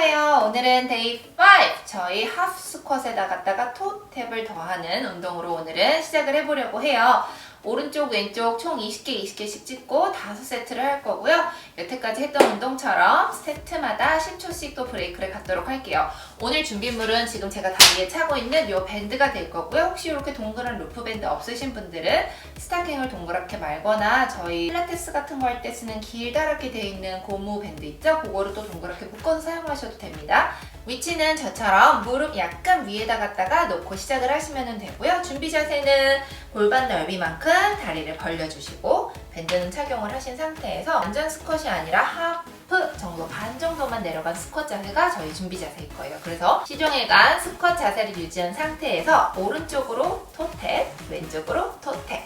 축하해요. 오늘은 데이 5. 저희 하프 스쿼트에다 갖다가 토 탭을 더하는 운동으로 오늘은 시작을 해보려고 해요. 오른쪽, 왼쪽 총 20개, 20개씩 찍고 5세트를 할 거고요. 여태까지 했던 운동처럼 세트마다 10초씩 또 브레이크를 갖도록 할게요. 오늘 준비물은 지금 제가 다리에 차고 있는 이 밴드가 될 거고요. 혹시 이렇게 동그란 루프 밴드 없으신 분들은 스타킹을 동그랗게 말거나 저희 필라테스 같은 거 할 때 쓰는 길다랗게 되어 있는 고무 밴드 있죠? 그거를 또 동그랗게 묶어서 사용하셔도 됩니다. 위치는 저처럼 무릎 약간 위에다 갖다가 놓고 시작을 하시면 되고요. 준비 자세는 골반 넓이만큼 다리를 벌려주시고 밴드는 착용을 하신 상태에서 완전 스쿼시 아니라 하프 정도 반 정도만 내려간 스쿼트 자세가 저희 준비 자세일 거예요. 그래서 시종일관 스쿼트 자세를 유지한 상태에서 오른쪽으로 토탭, 왼쪽으로 토탭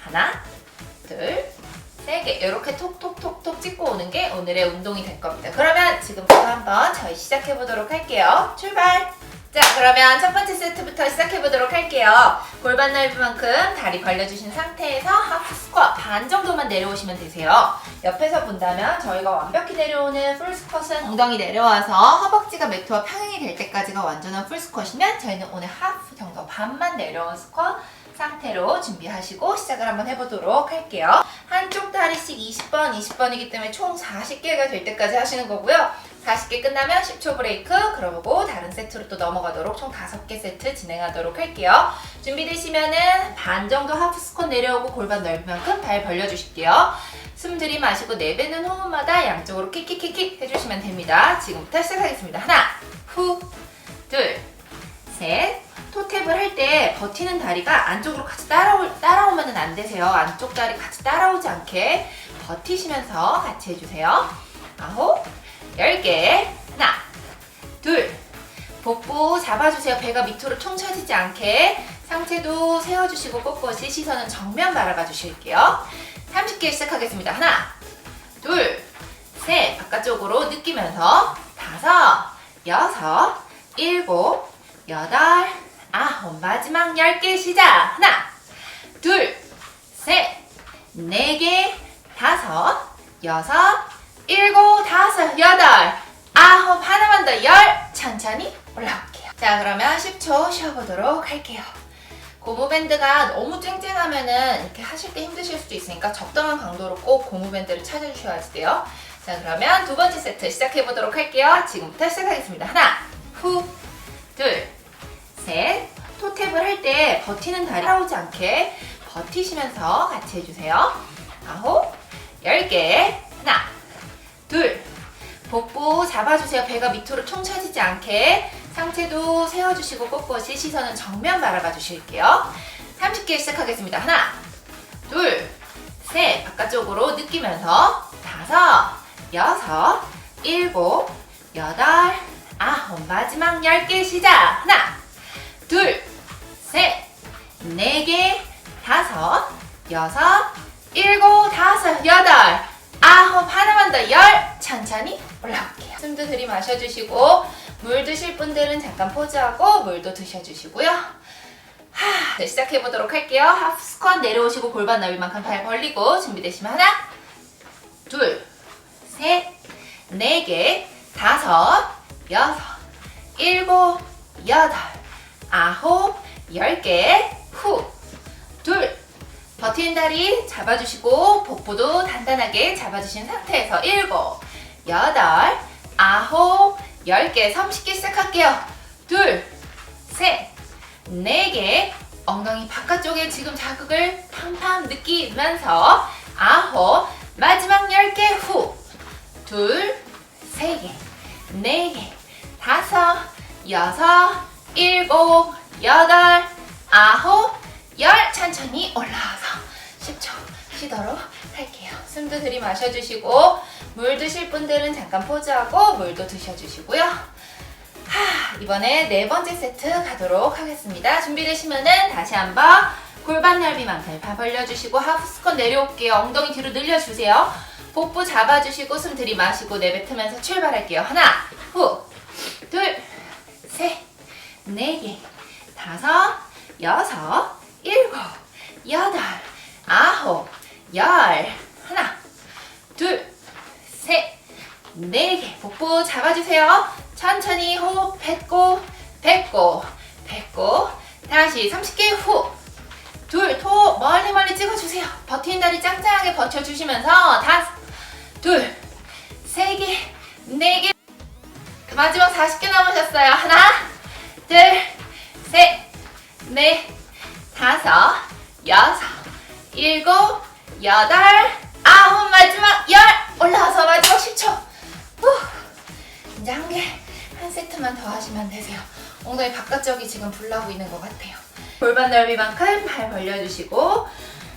하나, 둘, 세 개 이렇게 톡톡톡톡 찍고 오는 게 오늘의 운동이 될 겁니다. 그러면 지금부터 한번 저희 시작해 보도록 할게요. 출발! 자, 그러면 첫 번째 세트부터 시작해 보도록 할게요. 골반 넓이만큼 다리 벌려주신 상태에서 하프 스쿼트 반 정도만 내려오시면 되세요. 옆에서 본다면 저희가 완벽히 내려오는 풀 스쿼트는 엉덩이 내려와서 허벅지가 매트와 평행이 될 때까지가 완전한 풀 스쿼트이면 저희는 오늘 하프 정도 반만 내려온 스쿼트 상태로 준비하시고 시작을 한번 해보도록 할게요. 한쪽 다리씩 20번, 20번이기 때문에 총 40개가 될 때까지 하시는 거고요. 40개 끝나면 10초 브레이크, 그러고 다른 세트로 또 넘어가도록 총 5개 세트 진행하도록 할게요. 준비되시면은 반 정도 하프 스쿼트 내려오고 골반 넓이만큼 발 벌려주실게요. 숨 들이마시고 내뱉는 호흡마다 양쪽으로 킥킥킥킥 해주시면 됩니다. 지금부터 시작하겠습니다. 하나, 후, 둘, 셋, 토탭을 할 때 버티는 다리가 안쪽으로 같이 따라오, 따라오면 안 되세요. 안쪽 다리 같이 따라오지 않게 버티시면서 같이 해주세요. 아홉, 열 개, 하나, 둘, 복부 잡아주세요. 배가 밑으로 총 쳐지지 않게 상체도 세워주시고 꼿꼿이 시선은 정면 바라봐 주실게요. 30개 시작하겠습니다. 하나, 둘, 셋, 바깥쪽으로 느끼면서 다섯, 여섯, 일곱, 여덟, 아홉, 마지막 10개 시작. 하나, 둘, 셋, 네 개, 다섯, 여섯, 일곱, 다섯, 여덟, 아홉, 하나만 더 열, 천천히 올라올게요. 자, 그러면 10초 쉬어보도록 할게요. 고무밴드가 너무 쨍쨍하면은 이렇게 하실 때 힘드실 수도 있으니까 적당한 강도로 꼭 고무밴드를 찾아주셔야 돼요. 자, 그러면 두 번째 세트 시작해보도록 할게요. 지금부터 시작하겠습니다. 하나, 후, 둘, 셋. 토탭을 할 때 버티는 다리 따라오지 않게 버티시면서 같이 해주세요. 아홉, 열 개. 복부 잡아주세요. 배가 밑으로 총 쳐지지 않게 상체도 세워주시고 꼿꼿이 시선은 정면 바라봐 주실게요. 30개 시작하겠습니다. 하나, 둘, 셋. 바깥쪽으로 느끼면서 다섯, 여섯, 일곱, 여덟, 아홉. 마지막 10개 시작. 하나, 둘, 셋, 네 개, 다섯, 여섯, 일곱, 다섯, 여덟, 아홉, 하나만 더 열, 천천히 올라올게요. 숨도 들이 마셔주시고, 물 드실 분들은 잠깐 포즈하고 물도 드셔주시고요. 하, 네, 시작해보도록 할게요. 하프 스쿼트 내려오시고 골반 넓이만큼 발 벌리고 준비되시면 하나, 둘, 셋, 네 개, 다섯, 여섯, 일곱, 여덟, 아홉, 열 개, 후, 둘, 버티는 다리 잡아주시고 복부도 단단하게 잡아주신 상태에서 일곱, 여덟, 아홉, 열 개, 30개 시작할게요. 둘, 셋, 네 개, 엉덩이 바깥쪽에 지금 자극을 팡팡 느끼면서 아홉, 마지막 열 개 후, 둘, 세 개, 네 개, 다섯, 여섯, 일곱, 여덟, 아홉, 열 천천히 올라와서 10초 쉬도록 할게요. 숨도 들이마셔주시고 물 드실 분들은 잠깐 포즈하고 물도 드셔주시고요. 하, 이번에 네 번째 세트 가도록 하겠습니다. 준비되시면은 다시 한번 골반 넓이만큼 발 벌려주시고 하프 스쿼트 내려올게요. 엉덩이 뒤로 늘려주세요. 복부 잡아주시고 숨 들이마시고 내뱉으면서 출발할게요. 하나, 후, 둘, 셋, 네 개, 다섯, 여섯, 일곱, 여덟, 아홉, 열, 하나, 둘, 셋, 4개. 복부 잡아주세요. 천천히 호흡 뱉고, 뱉고, 뱉고. 다시 30개 후. 둘, 토 멀리 멀리 찍어주세요. 버티는 다리 짱짱하게 버텨주시면서 다섯, 둘, 세 개, 네 개. 그 마지막 40개 남으셨어요. 하나, 둘, 셋, 넷, 다섯, 여섯, 일곱, 여덟, 아홉, 마지막 열. 올라와서 마지막 10초. 후. 이제 한 개, 한 세트만 더 하시면 되세요. 엉덩이 바깥쪽이 지금 불나고 있는 것 같아요. 골반 넓이만큼 발 벌려주시고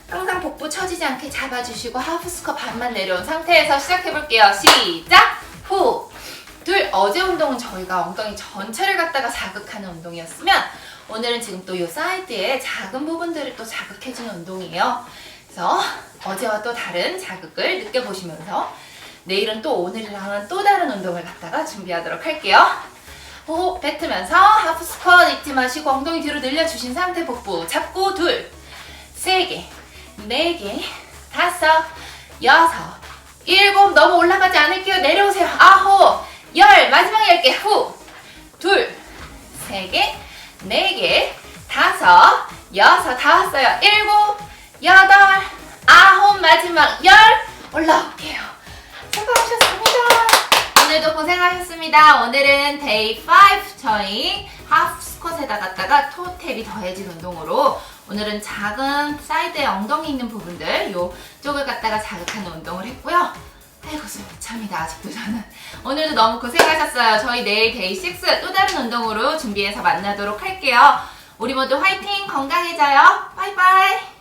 항상 복부 처지지 않게 잡아주시고 하프 스쿼 반만 내려온 상태에서 시작해볼게요. 시작! 후! 둘, 어제 운동은 저희가 엉덩이 전체를 갖다가 자극하는 운동이었으면 오늘은 지금 또 이 사이드에 작은 부분들을 또 자극해주는 운동이에요. 그래서 어제와 또 다른 자극을 느껴보시면서 내일은 또 오늘이랑은 또 다른 운동을 갖다가 준비하도록 할게요. 호흡 뱉으면서 하프 스쿼트 잊지 마시고 엉덩이 뒤로 늘려주신 상태 복부 잡고 둘, 세 개, 네 개, 다섯, 여섯, 일곱 너무 올라가지 않을게요. 내려오세요. 아홉, 열 마지막 열 개 후, 둘, 세 개, 네 개, 다섯, 여섯 다 왔어요. 일곱, 여덟, 아홉 마지막 열 올라올게요. 수고하셨습니다. 오늘도 고생하셨습니다. 오늘은 데이 5 저희 하프 스쿼트에다 갖다가 토탭이 더해진 운동으로 오늘은 작은 사이드에 엉덩이 있는 부분들 요쪽을 갖다가 자극하는 운동을 했고요. 아이고 참이다 아직도 저는 오늘도 너무 고생하셨어요. 저희 내일 데이 6 또 다른 운동으로 준비해서 만나도록 할게요. 우리 모두 화이팅 건강해져요. 바이바이.